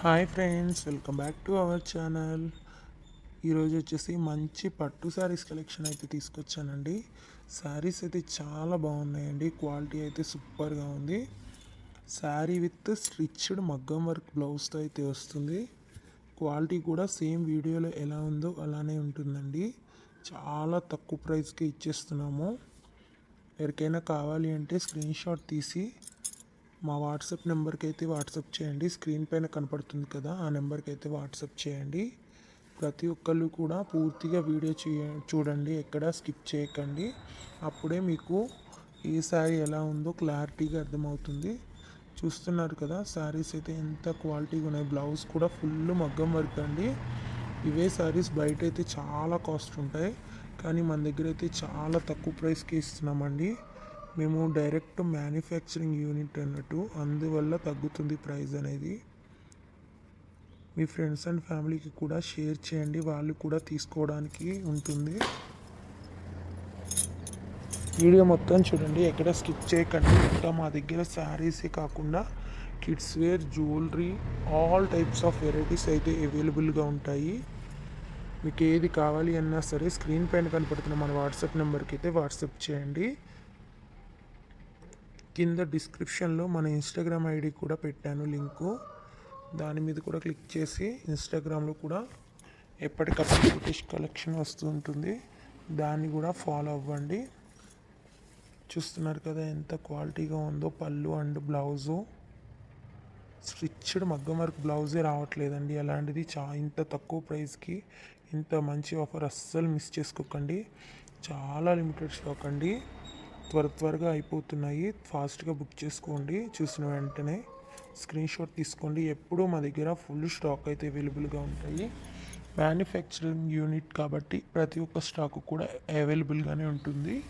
Hi friends welcome back to our channel. ఈరోజు వచ్చేసి మంచి పట్టు శారీస్ కలెక్షన్ అయితే తీసుకొచ్చానండి. శారీస్ అయితే చాలా బాగున్నాయండి. క్వాలిటీ అయితే సూపర్గా ఉంది. Sari with stitched maggam work బ్లౌజ్తో అయితే వస్తుంది. క్వాలిటీ కూడా సేమ్ వీడియోలో ఎలా ఉందో అలానే ఉంటుందండి. చాలా తక్కువ ప్రైస్కి ఇచ్చేస్తున్నాము. ఎవరికైనా కావాలి అంటే స్క్రీన్ షాట్ తీసి మా వాట్సాప్ నెంబర్కి అయితే వాట్సాప్ చేయండి. స్క్రీన్ పైన కనపడుతుంది కదా ఆ నెంబర్కి అయితే వాట్సాప్ చేయండి. ప్రతి ఒక్కళ్ళు కూడా పూర్తిగా వీడియో చేయ చూడండి ఎక్కడ స్కిప్ చేయకండి. అప్పుడే మీకు ఏ శారీ ఎలా ఉందో క్లారిటీగా అర్థమవుతుంది. చూస్తున్నారు కదా శారీస్ అయితే ఎంత క్వాలిటీగా ఉన్నాయి. బ్లౌజ్ కూడా ఫుల్ మగ్గం వర్క్ అండి. ఇవే శారీస్ బయట అయితే చాలా కాస్ట్ ఉంటాయి. కానీ మన దగ్గర అయితే చాలా తక్కువ ప్రైస్కి ఇస్తున్నామండి. మేము డైరెక్ట్ మ్యానుఫ్యాక్చరింగ్ యూనిట్ అన్నట్టు అందువల్ల తగ్గుతుంది ప్రైస్ అనేది. మీ ఫ్రెండ్స్ అండ్ ఫ్యామిలీకి కూడా షేర్ చేయండి వాళ్ళు కూడా తీసుకోవడానికి ఉంటుంది. వీడియో మొత్తం చూడండి ఎక్కడ స్కిప్ చేయకండి. ఇంకా మా దగ్గర శారీసే కాకుండా kids wear jewellery all types of varieties అయితే అవైలబుల్గా ఉంటాయి. మీకు ఏది కావాలి అన్నా సరే స్క్రీన్ పైన కనపడుతున్న మన వాట్సాప్ నెంబర్కి అయితే వాట్సాప్ చేయండి. కింద డిస్క్రిప్షన్లో మన ఇన్స్టాగ్రామ్ ఐడి కూడా పెట్టాను లింకు. దాని మీద కూడా క్లిక్ చేసి ఇన్స్టాగ్రామ్లో కూడా ఎప్పటికప్పుడు బ్రిటిష్ కలెక్షన్ వస్తూ ఉంటుంది. దాన్ని కూడా ఫాలో అవ్వండి. చూస్తున్నారు కదా ఎంత క్వాలిటీగా ఉందో పళ్ళు and blouse stitched maggam work బ్లౌజే రావట్లేదండి. అలాంటిది చా ఇంత తక్కువ ప్రైస్కి ఇంత మంచి ఆఫర్ అస్సలు మిస్ చేసుకోకండి. చాలా లిమిటెడ్ స్టాక్ అండి. త్వర త్వరగా అయిపోతున్నాయి. ఫాస్ట్గా బుక్ చేసుకోండి. చూసిన వెంటనే స్క్రీన్ షాట్ తీసుకోండి. ఎప్పుడూ మా దగ్గర ఫుల్ స్టాక్ అయితే అవైలబుల్గా ఉంటాయి. మ్యానుఫ్యాక్చరింగ్ యూనిట్ కాబట్టి ప్రతి ఒక్క స్టాక్ కూడా అవైలబుల్గానే ఉంటుంది.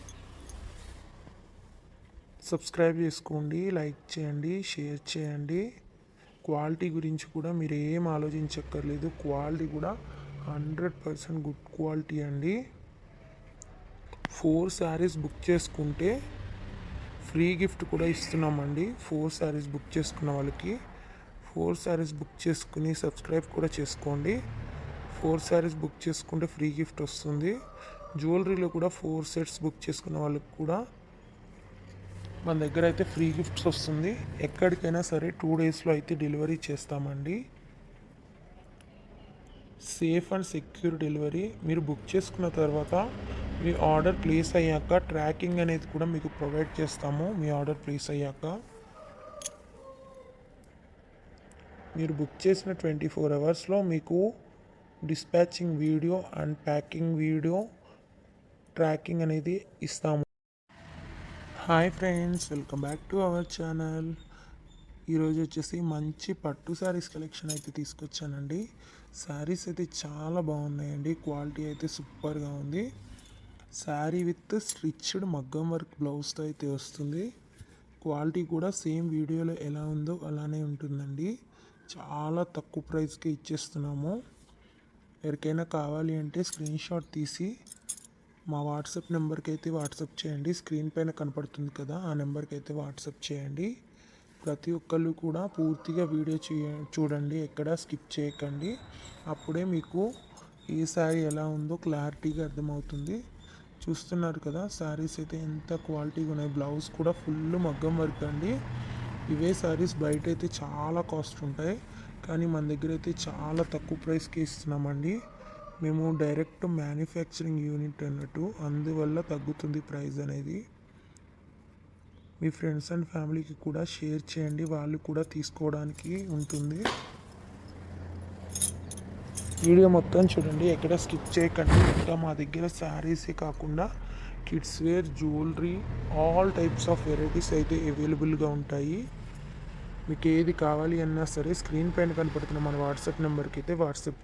సబ్స్క్రైబ్ చేసుకోండి. లైక్ చేయండి. షేర్ చేయండి. క్వాలిటీ గురించి కూడా మీరు ఏం ఆలోచించక్కర్లేదు. క్వాలిటీ కూడా హండ్రెడ్ పర్సెంట్ గుడ్ క్వాలిటీ అండి. ఫోర్ శారీస్ బుక్ చేసుకుంటే ఫ్రీ గిఫ్ట్ కూడా ఇస్తున్నామండి. ఫోర్ శారీస్ బుక్ చేసుకున్న వాళ్ళకి ఫోర్ శారీస్ బుక్ చేసుకుని సబ్స్క్రైబ్ కూడా చేసుకోండి. ఫోర్ శారీస్ బుక్ చేసుకుంటే ఫ్రీ గిఫ్ట్ వస్తుంది. జ్యువెలరీలో కూడా ఫోర్ సెట్స్ బుక్ చేసుకున్న వాళ్ళకి కూడా మన దగ్గర అయితే ఫ్రీ గిఫ్ట్స్ వస్తుంది. ఎక్కడికైనా సరే టూ డేస్లో అయితే డెలివరీ చేస్తామండి. సేఫ్ అండ్ సెక్యూర్ డెలివరీ మీరు బుక్ చేసుకున్న తర్వాత మీ ఆర్డర్ ప్లేస్ అయ్యాక ట్రాకింగ్ అనేది కూడా మీకు ప్రొవైడ్ చేస్తాము. మీ ఆర్డర్ ప్లేస్ అయ్యాక మీరు బుక్ చేసిన ట్వంటీ ఫోర్ అవర్స్లో మీకు dispatching video and packing video tracking అనేది ఇస్తాము. Hi friends welcome back to our channel ఈరోజు వచ్చేసి మంచి పట్టు శారీస్ కలెక్షన్ అయితే తీసుకొచ్చానండి. శారీస్ అయితే చాలా బాగున్నాయండి. క్వాలిటీ అయితే సూపర్గా ఉంది. Sari with stitched maggam work బ్లౌజ్తో అయితే వస్తుంది. క్వాలిటీ కూడా సేమ్ వీడియోలో ఎలా ఉందో అలానే ఉంటుందండి. చాలా తక్కువ ప్రైస్కి ఇచ్చేస్తున్నాము. ఎవరికైనా కావాలి అంటే స్క్రీన్ షాట్ తీసి మా వాట్సాప్ నెంబర్కి అయితే వాట్సాప్ చేయండి. స్క్రీన్ పైన కనపడుతుంది కదా ఆ నెంబర్కి అయితే వాట్సాప్ చేయండి. ప్రతి ఒక్కళ్ళు కూడా పూర్తిగా వీడియో చూడండి ఎక్కడ స్కిప్ చేయకండి. అప్పుడే మీకు ఈ శారీ ఎలా ఉందో క్లారిటీగా అర్థమవుతుంది. చూస్తున్నారు కదా శారీస్ అయితే ఎంత క్వాలిటీగా ఉన్నాయి. బ్లౌజ్ కూడా ఫుల్ మగ్గం వర్క్ అండి. ఇవే శారీస్ బయట అయితే చాలా కాస్ట్ ఉంటాయి. కానీ మన దగ్గర అయితే చాలా తక్కువ ప్రైస్కి ఇస్తున్నామండి. మేము డైరెక్ట్ మ్యానుఫ్యాక్చరింగ్ యూనిట్ అన్నట్టు అందువల్ల తగ్గుతుంది ప్రైస్ అనేది. మీ ఫ్రెండ్స్ అండ్ ఫ్యామిలీకి కూడా షేర్ చేయండి. వాళ్ళు కూడా తీసుకోవడానికి ఉంటుంది. వీడియో మొత్తం చూడండి. ఎక్కడ స్కిప్ చేయకండి. ఇంకా మా దగ్గర శారీసే కాకుండా kids wear jewellery all types of varieties అయితే అవైలబుల్గా ఉంటాయి. మీకు ఏది కావాలి అన్నా సరే స్క్రీన్ పైన కనపడుతున్న మన వాట్సాప్ నెంబర్కి అయితే వాట్సాప్